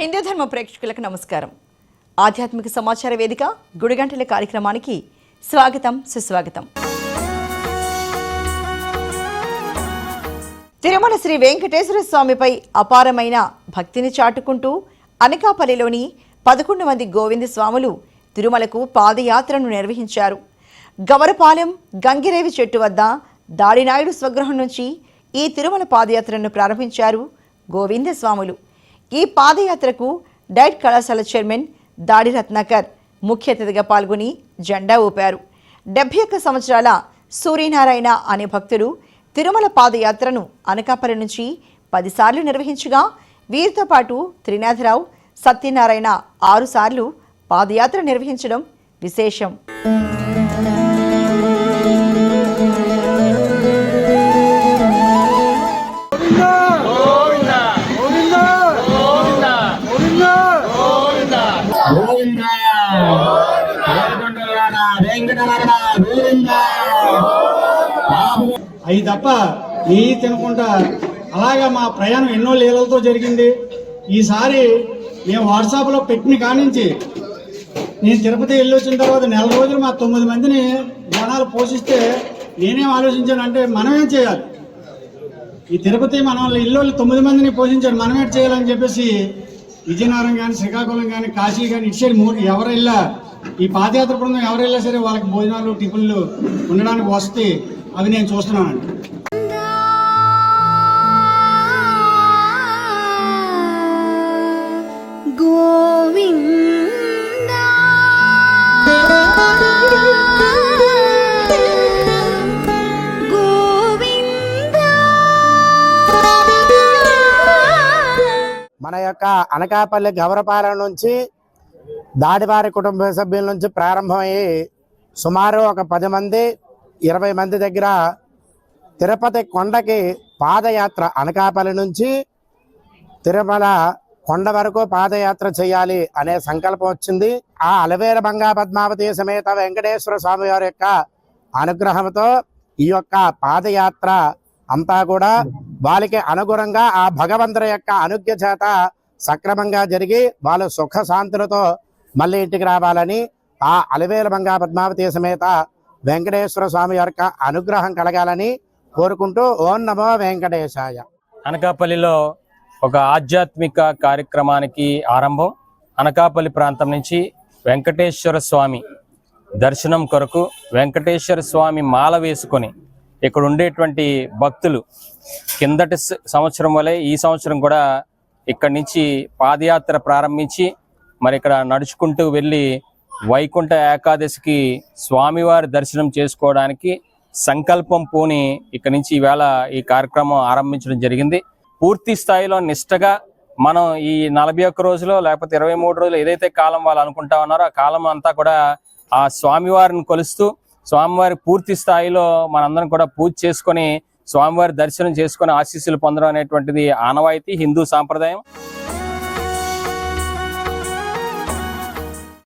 హిందూ ధర్మ ప్రేక్షకులకు నమస్కారం. ఆధ్యాత్మిక సమాచార వేదిక గుడిగంటల కార్యక్రమానికి స్వాగతం సుస్వాగతం. తిరుమల శ్రీ వెంకటేశ్వర స్వామిపై అపారమైన భక్తిని చాటుకుంటూ అనకాపల్లిలోని పదకొండు మంది గోవింద స్వాములు తిరుమలకు పాదయాత్రను నిర్వహించారు. గవరపాలెం గంగిరేవి చెట్టు వద్ద దాడినాయుడు స్వగృహం నుంచి ఈ తిరుమల పాదయాత్రను ప్రారంభించారు గోవింద స్వాములు. ఈ పాదయాత్రకు డైట్ కళాశాల చైర్మన్ దాడి రత్నాకర్ ముఖ్య అతిథిగా పాల్గొని జెండా ఊపారు. డెబ్బై ఒక్క సంవత్సరాల సూర్యనారాయణ అనే భక్తుడు తిరుమల పాదయాత్రను అనకాపల్లి నుంచి పదిసార్లు నిర్వహించగా వీరితో పాటు త్రినాథరావు సత్యనారాయణ ఆరుసార్లు పాదయాత్ర నిర్వహించడం విశేషం. అవి తప్ప నీ తినకుండా అలాగా మా ప్రయాణం ఎన్నో లీలలతో జరిగింది. ఈసారి మేము వాట్సాప్లో పెట్టిన కానించి నేను తిరుపతి వెళ్ళి వచ్చిన తర్వాత నెల రోజులు మా తొమ్మిది మందిని జనాలు పోషిస్తే నేనేం ఆలోచించాను అంటే మనమేం చేయాలి. ఈ తిరుపతి మన వాళ్ళ ఇల్లు తొమ్మిది మందిని పోషించాడు మనమేం చేయాలని చెప్పేసి విజయనగరం కానీ శ్రీకాకుళం కానీ కాశీ కానీ ఇటు సైడ్ మూడు ఎవరు వెళ్ళా ఈ పాదయాత్ర బృందం ఎవరు వెళ్ళా సరే వాళ్ళకి భోజనాలు టిఫిన్లు ఉండడానికి వస్తే అవి నేను చూస్తున్నానండి. మన యొక్క అనకాపల్లి గౌరపాలెం నుంచి దాడివారి కుటుంబ సభ్యుల నుంచి ప్రారంభమయ్యి సుమారు ఒక పది మంది ఇరవై మంది దగ్గర తిరుపతి కొండకి పాదయాత్ర అనకాపల్లి నుంచి తిరుమల కొండ వరకు పాదయాత్ర చేయాలి అనే సంకల్పం వచ్చింది. ఆ అలవేల బంగా పద్మావతి సమేత వెంకటేశ్వర స్వామి వారి యొక్క అనుగ్రహంతో ఈ యొక్క పాదయాత్ర అంతా కూడా వాళ్ళకి అనుగుణంగా ఆ భగవంతుడి యొక్క అనుజ్ఞ చేత సక్రమంగా జరిగి వాళ్ళు సుఖ శాంతులతో మళ్ళీ ఇంటికి రావాలని ఆ అలవేల బంగా పద్మావతి సమేత వెంకటేశ్వర స్వామి యొక్క అనుగ్రహం కలగాలని కోరుకుంటూ ఓం నమో వెంకటేశాయ. అనకాపల్లిలో ఒక ఆధ్యాత్మిక కార్యక్రమానికి ఆరంభం. అనకాపల్లి ప్రాంతం నుంచి వెంకటేశ్వర స్వామి దర్శనం కొరకు వెంకటేశ్వర స్వామి మాల వేసుకొని ఇక్కడ ఉండేటువంటి భక్తులు కిందటి సంవత్సరం వలె ఈ సంవత్సరం కూడా ఇక్కడి నుంచి పాదయాత్ర ప్రారంభించి మరి ఇక్కడ నడుచుకుంటూ వెళ్ళి వైకుంఠ ఏకాదశికి స్వామివారి దర్శనం చేసుకోవడానికి సంకల్పం పూని ఇక్కడి నుంచి ఈవేళ ఈ కార్యక్రమం ఆరంభించడం జరిగింది. పూర్తి స్థాయిలో నిష్టగా మనం ఈ నలభై ఒక్క రోజులో లేకపోతే ఇరవై మూడు రోజులు ఏదైతే కాలం వాళ్ళు అనుకుంటా ఉన్నారో ఆ కాలం అంతా కూడా ఆ స్వామివారిని కొలుస్తూ స్వామివారి పూర్తి స్థాయిలో మనందరం కూడా పూజ చేసుకొని స్వామివారి దర్శనం చేసుకొని ఆశీస్సులు పొందడం అనేటువంటిది ఆనవాయితీ హిందూ సాంప్రదాయం.